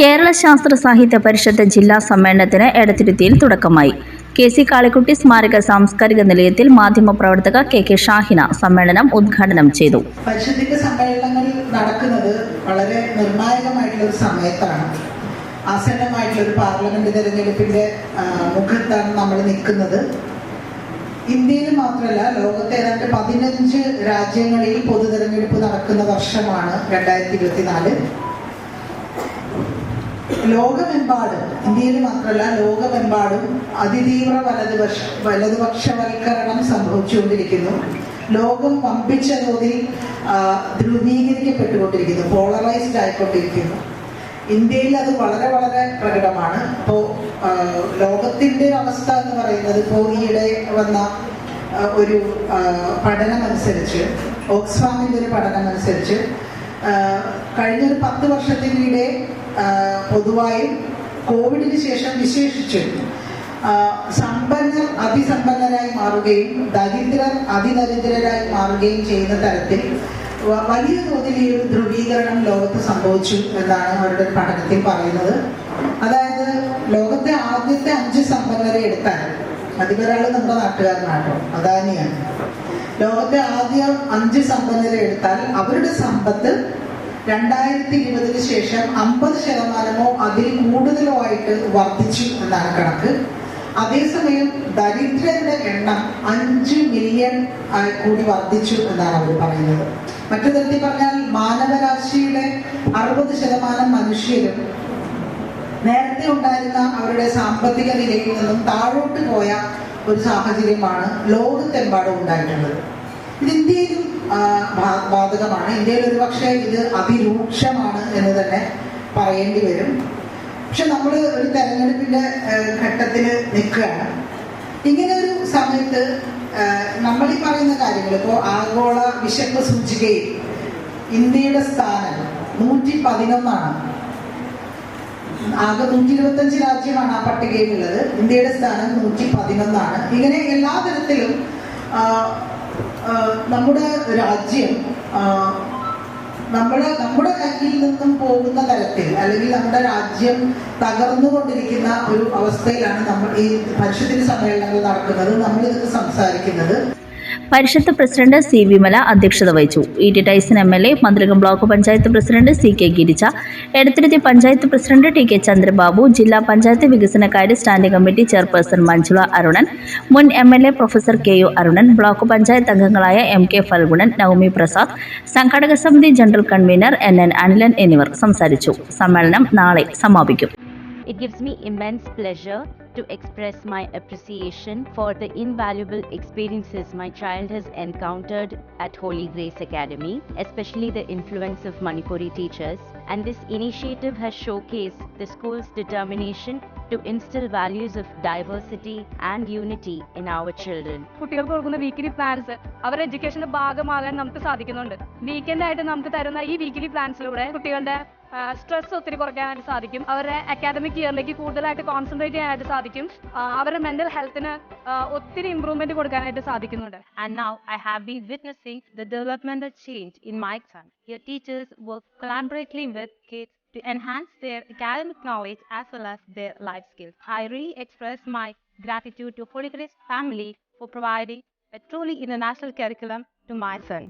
കേരള ശാസ്ത്ര സാഹിത്യ പരിഷത്ത് ജില്ലാ സമ്മേളനത്തിന് എടത്തിരുത്തിയിൽ തുടക്കമായി. കെ സി കാളിക്കുട്ടി സ്മാരക സാംസ്കാരിക നിലയത്തിൽ മാധ്യമപ്രവർത്തക കെ കെ ഷാഹിന സമ്മേളനം ഉദ്ഘാടനം ചെയ്തു. പരിഷത്തിന്റെ സമ്മേളനങ്ങൾ നടക്കുന്നത് വളരെ നിർണായകമായിട്ടുള്ള ഒരു സമയത്താണ്. ആസന്നമായിട്ടുള്ള ഒരു പാർലമെന്റ് തെരഞ്ഞെടുപ്പിന്റെ മുഖത്താണ് നമ്മൾ നിൽക്കുന്നത്. ഇന്ത്യയിൽ മാത്രമല്ല ലോകത്തെ ഏതാണ്ട് പതിനഞ്ച് രാജ്യങ്ങളിൽ പൊതു തെരഞ്ഞെടുപ്പ് നടക്കുന്ന വർഷമാണ് രണ്ടായിരത്തി ഇരുപത്തിനാല്. ലോകമെമ്പാടും ഇന്ത്യയിൽ മാത്രമല്ല ലോകമെമ്പാടും അതിതീവ്ര വലതുപക്ഷ വലതുപക്ഷവൽക്കരണം സംഭവിച്ചുകൊണ്ടിരിക്കുന്നു. ലോകം പമ്പിച്ച തോതിൽ ധ്രുവീകരിക്കപ്പെട്ടുകൊണ്ടിരിക്കുന്നു പോളറൈസ്ഡ് ആയിക്കൊണ്ടിരിക്കുന്നു. ഇന്ത്യയിൽ അത് വളരെ വളരെ പ്രകടമാണ്. ഇപ്പോൾ ലോകത്തിന്റെ അവസ്ഥ എന്ന് പറയുന്നത് ഇപ്പോൾ ഈയിടെ വന്ന ഒരു പഠനം പഠനമനുസരിച്ച് ഓക്സ്ഫാമിന്റെ ഒരു പഠനമനുസരിച്ച് ആ, കഴിഞ്ഞൊരു പത്ത് വർഷത്തിനിടെ പൊതുവായും കോവിഡിന് ശേഷം വിശേഷിച്ച് സമ്പന്നർ അതിസമ്പന്നരായി മാറുകയും ദരിദ്രർ അതിദരിദ്രരായി മാറുകയും ചെയ്യുന്ന തരത്തിൽ വലിയ തോതിൽ ഈ ഒരു ധ്രുവീകരണം ലോകത്ത് സംഭവിച്ചു എന്നാണ് അവരുടെ പഠനത്തിൽ പറയുന്നത്. അതായത് ലോകത്തെ ആദ്യത്തെ അഞ്ച് സമ്പന്നരെ എടുത്താൽ അതിലൊരാൾ നമ്മുടെ നാട്ടുകാരനാട്ടോ അദാനിയാണ്. ലോകത്തെ ആദ്യം അഞ്ച് സമ്പന്നരെ എടുത്താൽ അവരുടെ സമ്പത്ത് രണ്ടായിരത്തി ഇരുപതിന് ശേഷം അമ്പത് ശതമാനമോ അതിൽ കൂടുതലോ ആയിട്ട് വർദ്ധിച്ചു എന്നാണ് കണക്ക്. അതേസമയം ദരിദ്രരുടെ എണ്ണം അഞ്ച് മില്യൺ ആയി കൂടി വർദ്ധിച്ചു എന്നാണ് അവർ പറയുന്നത്. മറ്റു തരത്തിൽ പറഞ്ഞാൽ മാനവരാശിയുടെ അറുപത് ശതമാനം മനുഷ്യരും നേരത്തെ ഉണ്ടായിരുന്ന അവരുടെ സാമ്പത്തിക നിലയിൽ നിന്നും താഴോട്ട് പോയ ഒരു സാഹചര്യമാണ് ലോകത്തെമ്പാടും ഉണ്ടായിട്ടുള്ളത്. ഇത് ഇന്ത്യയിലും ബാധകമാണ്. ഇന്ത്യയിൽ ഒരു പക്ഷേ ഇത് അതിരൂക്ഷമാണ് എന്ന് തന്നെ പറയേണ്ടി വരും. പക്ഷെ നമ്മൾ ഒരു തെരഞ്ഞെടുപ്പിന്റെ ഘട്ടത്തിൽ നിൽക്കുകയാണ്. ഇങ്ങനെ ഒരു സമയത്ത് നമ്മൾ ഈ പറയുന്ന കാര്യങ്ങൾ ഇപ്പോൾ ആഗോള വിശപ്പ് സൂചികയിൽ ഇന്ത്യയുടെ സ്ഥാനം നൂറ്റി പതിനൊന്നാണ് ആകെ നൂറ്റി ഇരുപത്തഞ്ച് രാജ്യമാണ് ആ പട്ടികയിലുള്ളത്. ഇന്ത്യയുടെ സ്ഥാനം നൂറ്റി പതിനൊന്നാണ് ഇങ്ങനെ എല്ലാ തരത്തിലും നമ്മുടെ രാജ്യം നമ്മുടെ നമ്മുടെ കയ്യിൽ നിന്നും പോകുന്ന തരത്തിൽ അല്ലെങ്കിൽ നമ്മുടെ രാജ്യം തകർന്നുകൊണ്ടിരിക്കുന്ന ഒരു അവസ്ഥയിലാണ് നമ്മൾ ഈ പരിശുദ്ധ സമ്മേളനങ്ങൾ നടക്കുന്നത് നമ്മൾ ഇതൊക്കെ സംസാരിക്കുന്നത്. പരിഷത്ത് പ്രസിഡന്റ് സി വിമല അധ്യക്ഷത വഹിച്ചു. E T Taison M L A മന്ത്രികം block panchayat president C K Girija Edathiruthy panchayat president T K Chandrababu ജില്ലാ പഞ്ചായത്ത് വികസനകാര്യ standing committee chairperson Manjula Arunan മുൻ M L A professor K U Arunan block panchayat അംഗങ്ങളായ M K Phalgunan Navami Prasad സംഘാടക സമിതി general convener N N Anilan എന്നിവർ സംസാരിച്ചു. സമ്മേളനം നാളെ സമാപിക്കും. It gives me immense pleasure to express my appreciation for the invaluable experiences my child has encountered at Holy Grace Academy, especially the influence of Manipuri teachers. And this initiative has showcased the school's determination to instill values of diversity and unity in our children. കുട്ടികൾക്ക് കൊടുക്കുന്ന weekly plans അവരുടെ സാധിക്കുന്നുണ്ട് ഈ പ്ലാൻസിലൂടെ stress ഒത്തിരി കുറയ്ക്കാനായിട്ട് സാധിക്കും അവരുടെ academic ഇയറിലേക്ക് കൂടുതലായിട്ട് കോൺസെൻട്രേറ്റ് ചെയ്യാനായിട്ട് സാധിക്കും അവരുടെ മെന്റൽ ഹെൽത്തിന് ഒത്തിരി ഇമ്പ്രൂവ്മെന്റ് കൊടുക്കാനായിട്ട് സാധിക്കുന്നുണ്ട് And now I have been witnessing the developmental change in my son. Your teachers work collaboratively with kids to enhance their academic knowledge as well as their life skills. I really express my gratitude to Holy Grace family for providing a truly international curriculum to my son.